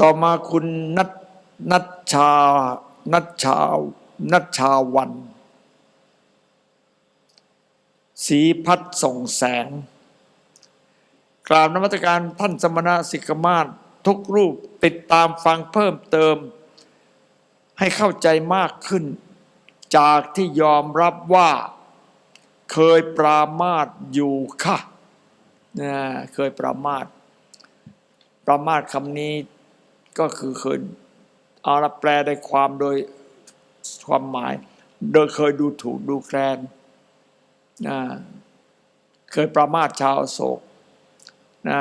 ต่อมาคุณนัทนัชชา นัชชา นัชชาวันสีพัดส่งแสง กราบนมัตการท่านสมณะสิกมาศทุกรูปติดตามฟังเพิ่มเติม ให้เข้าใจมากขึ้น จากที่ยอมรับว่า เคยปรามาสอยู่ค่ะนะเคยปรามาสปรามาสคำนี้ ก็คือเคยเอาละแปลได้ความโดยความหมาย โดยเคยดูถูกดูแคลนนะเคยประมาทชาวโศกนะ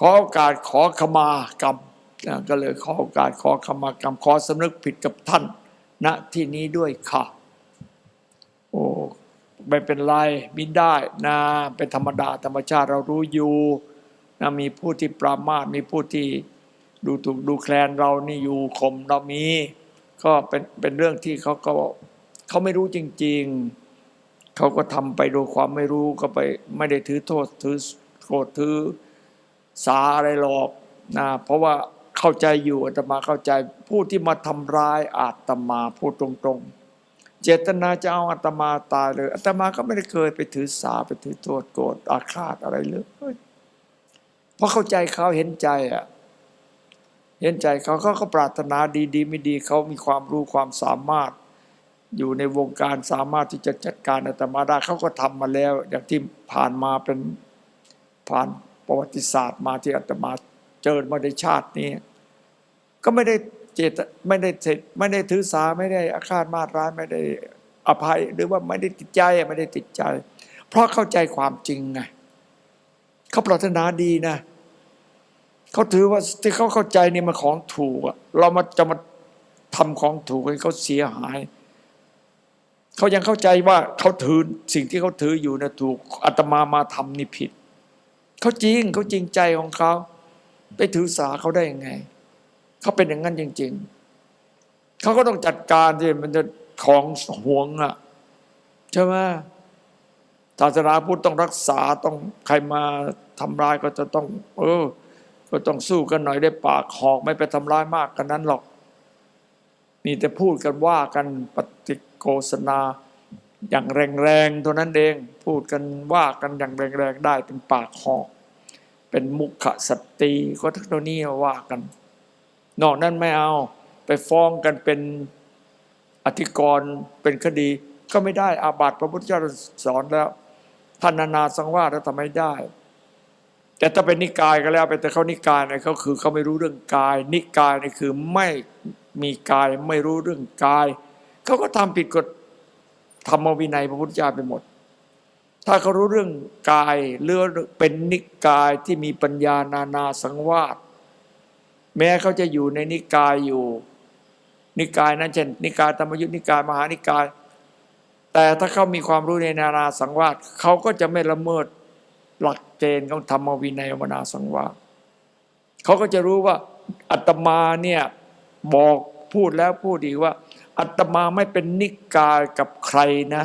ขอโอกาสขอขมากรรมนะก็เลยขอโอกาสขอขมากรรม ขอสำนึกผิดกับท่านณที่นี้ด้วยค่ะ โอ้ไม่เป็นไรมิได้นะเป็นธรรมดาธรรมชาติเรารู้อยู่นะมีผู้ที่ปรามาสมีผู้ที่ ดูถูกดูแคลนเรานี่อยู่ข่มเรามี ก็เป็นเป็นเรื่องที่เขาก็เขาไม่รู้จริง ๆ เขาก็ทำไปโดยความไม่รู้ก็ไปไม่ได้ถือโทษถือโกรธถือสาอะไรหรอกนะเพราะว่าเข้าใจอยู่อาตมาเข้าใจผู้ที่มาทำร้ายอาตมาพูดตรงๆ เจตนาจะเอาอาตมาตายเลยอาตมาก็ไม่ได้เคยไปถือสาไปถือโทษโกรธอาฆาตอะไรเลยเพราะเข้าใจเขาเห็นใจอะ เห็นใจเขาเขาก็ปรารถนาดีดีไม่ดีเขามีความรู้ความสามารถ อยู่ในวงการสามารถที่จะจัดการอาตมาได้เขาก็ทำมาแล้ว อย่างที่ผ่านมาเป็นผ่านประวัติศาสตร์มาที่อาตมาเจอมาในชาตินี้ ก็ไม่ได้เจตไม่ได้เสร็จไม่ได้ถือสาไม่ได้อาฆาตมาร้ายไม่ได้อภัย หรือว่าไม่ได้ติดใจไม่ได้ติดใจ เพราะเข้าใจความจริงไงเขาปรารถนาดีนะเขาถือว่าที่เขาเข้าใจนี่มันของถูกอะเรามาจะมาทำของถูกให้เขาเสียหาย เขายังเข้าใจว่าเขาถือสิ่งที่เขาถืออยู่นะถูกอาตมามาทำนี่ผิด เขาจริงเขาจริงใจของเขา ไปถือสาเขาได้ยังไง เขาเป็นอย่างนั้นจริง ๆ เขาก็ต้องจัดการที่มันจะของห่วงอะใช่ไหมศาสนาพุทธต้องรักษาต้องใครมาทำร้ายก็จะต้อง เออ ก็ต้องสู้กันหน่อยได้ปากหอกไม่ไปทำร้ายมากกันนั้นหรอก มีแต่พูดกันว่ากันปฏิโฆษณาอย่างแรงๆเท่านั้นเอง พูดกันว่ากันอย่างแรงๆได้เป็นปากหอก เป็นมุขสตรีก็ทั้งเท่านี้ว่ากัน นอกนั้นไม่เอาไปฟ้องกันเป็นอธิกรเป็นคดีก็ไม่ได้อาบัติพระพุทธเจ้าสอนแล้วท่านนานาสังวาสแล้วทำไม่ได้ แต่ถ้าเป็นนิกายก็แล้วไปแต่เขานิกายเนี่ยเขาคือเขาไม่รู้เรื่องกาย นิกายเนี่ยคือไม่มีกายไม่รู้เรื่องกายเขาก็ทำผิดกฎธรรมวินัยพระพุทธเจ้าไปหมด ถ้าเขารู้เรื่องกายเรื่องเป็นนิกายที่มีปัญญานานาสังวาสแม้เขาจะอยู่ในนิกายอยู่ นิกายนั้นเช่นนิกายธรรมยุทธนิกายมหานิกาย แต่ถ้าเขามีความรู้ในนานาสังวาสเขาก็จะไม่ละเมิด หลักเกณฑ์ของธรรมวินัยวนาสังวาสเขาก็จะรู้ว่าอัตมาเนี่ยบอกพูดแล้วพูดอีกว่า อัตมาไม่เป็นนิกายกับใครนะ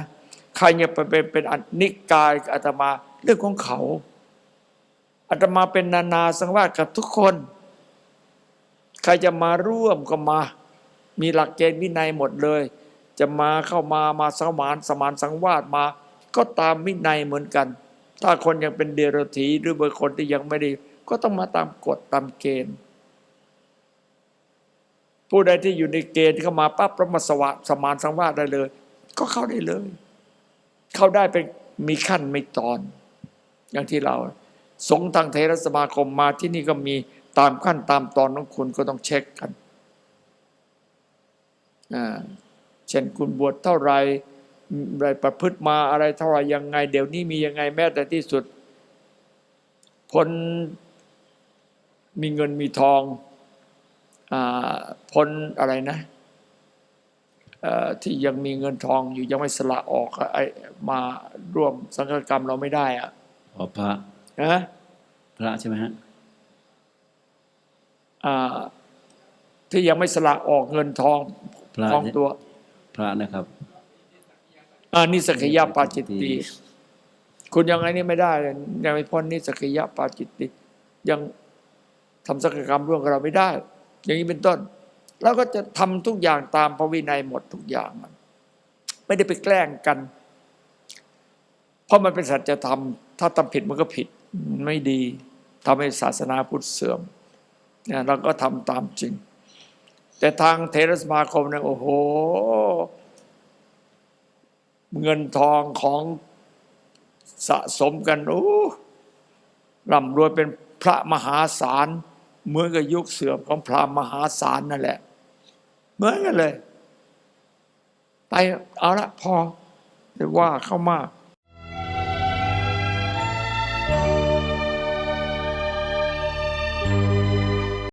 ใครจะไปเป็นเป็นนิกายกับอัตมาเรื่องของเขา อัตมาเป็นนานาสังวาสกับทุกคน ใครจะมาร่วมก็มา มีหลักเกณฑ์วินัยหมดเลย จะมาเข้ามามาสมานสมานสังวาสมา ก็ตามวินัยเหมือนกัน ถ้าคนยังเป็นเดรัจฉีหรือบางคนที่ยังไม่ได้ก็ต้องมาตามกฎตามเกณฑ์ ผู้ใดที่อยู่ในเกณฑ์ที่เข้ามาปั๊บประมาสวะสมานสังวาสได้เลย ก็เข้าได้เลย เข้าได้เป็นมีขั้นไม่ตอน อย่างที่เรา สงฆ์ทางเทรสมาคมมาที่นี่ก็มีตามขั้นตามตอนของคุณก็ต้องเช็คกันเช่นคุณบวชเท่าไหร อะไรประพฤติมาอะไรเท่าไหรยังไง เดี๋ยวนี้มียังไงแม้แต่ที่สุดคนมีเงินมีทองอาพ้นอะไรนะเอ่อที่ยังมีเงินทองอยู่ยังไม่สละออกอะไอ้มาร่วมสังฆกรรมเราไม่ได้อะอ๋อพระนะพระใช่ไหมฮะอ่าที่ยังไม่สละออกเงินทองพระทองตัว พระนะครับ อ่านิสกยปาจิตติคุณยังไงนี่ไม่ได้เลยยังไม่พ้นนิสกยปาจิตติ ยังทำสังฆกรรมร่วมกับเราไม่ได้ อย่างนี้เป็นต้น แล้วก็จะทำทุกอย่างตามพระวินัยหมดทุกอย่างมัน ไม่ได้ไปแกล้งกัน เพราะมันเป็นสัจธรรม ถ้าทำผิดมันก็ผิดมันไม่ดีทำให้ศาสนาพุทธเสื่อมเนี่ยเราก็ทำตามจริง แต่ทางเทรสมาคมเนี่ยโอ้โห เงินทองของสะสมกันโอ้ร่ำรวยเป็นพระมหาศาลเหมือนกับยุคเสื่อมของพระมหาศาลนั่นแหละ เหมือนกันเลย ไปเอาละพอแต่ว่าเข้ามาก